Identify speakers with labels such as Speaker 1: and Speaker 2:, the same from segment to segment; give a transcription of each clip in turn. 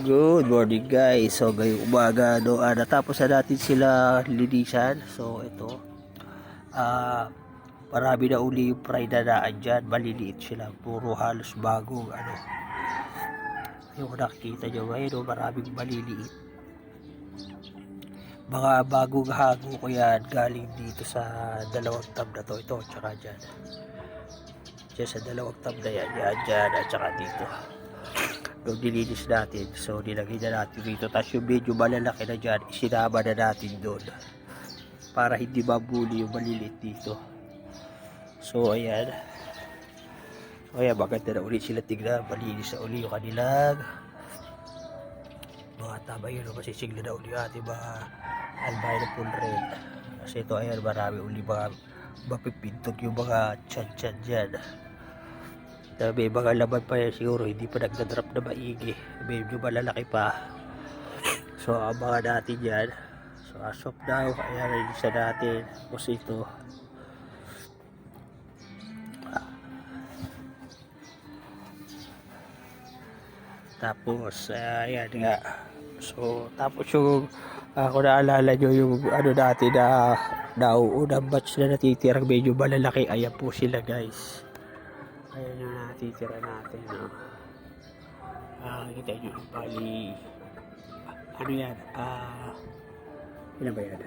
Speaker 1: Good morning guys. So ngayong umaga no, ah, natapos na natin sila linisan. So ito. Ah, marami na uli yung fry na naan. Maliliit sila. Puro halos bagong ano. Yung nakikita nyo ngayon, no, maraming maliliit. Mga bagong hago ko yan galing dito sa dalawang tab na to. Ito, tsaka dyan. Dyan sa dalawang tab na yan. Yan, dyan, at tsaka dito nung nilinis natin. So, nilagay na natin dito. Tapos yung medyo malalaki na dyan, isinama na natin doon. Para hindi mabuli yung maliliit dito. So, ayan. So, ayan, maganda na ulit sila tignan. Malinis na uli yung kanilang mga tama yun. Masisigla na uli yung ating mga albino full red. Kasi ito, ayan, marami uli mga mapipintog yung mga chan-chan dyan. Na may mga laman pa yan siguro hindi pa nagdadrop na maigi. Medyo malalaki pa. So abangan natin yan. So as of now ayan yung isa natin. Tapos ito. Tapos ah, ayan nga. So tapos yung ako naalala nyo yung ano natin na nauunang batch na natitirang medyo malalaki ayan po sila guys Ayan yung natitira natin. No? Ah, kita nyo. Bali, ano yan? Ah, ilan ba yan?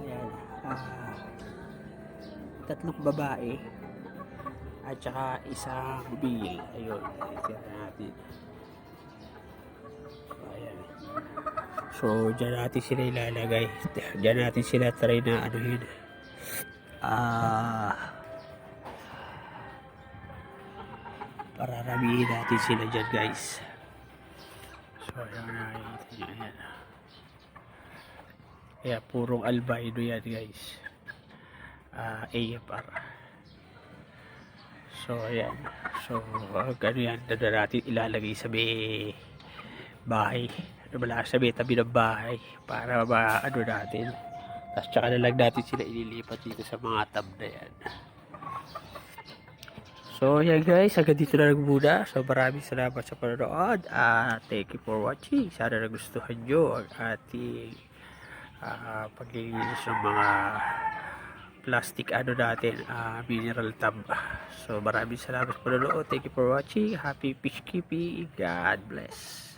Speaker 1: Ayan. Ah, tatlong babae at saka isang male. Ayun, natitira natin. Ayan. So, dyan natin sila ilalagay. Dyan natin sila try na ano yun. Ah... pararamihin natin sila dyan guys. So, ayan na nakikita nyo. Ayan. Kaya purong albino yan guys. Ah, AFR. So, ayan. So, gano'n yan. Doon natin ilalagay sa may bahay. Wala sa may tabi ng bahay para ma-ano natin. Tapos tsaka na lang natin sila ililipat dito sa mga tab na yan. So, yan guys. Hanggang dito na lang muna. So, maraming salamat sa panonood. At thank you for watching. Sana nagustuhan nyo ang ating ah, paglilinis ng mga plastic ano natin, ah, mineral tab. So, maraming salamat sa panonood. Thank you for watching. Happy fish keeping. God bless.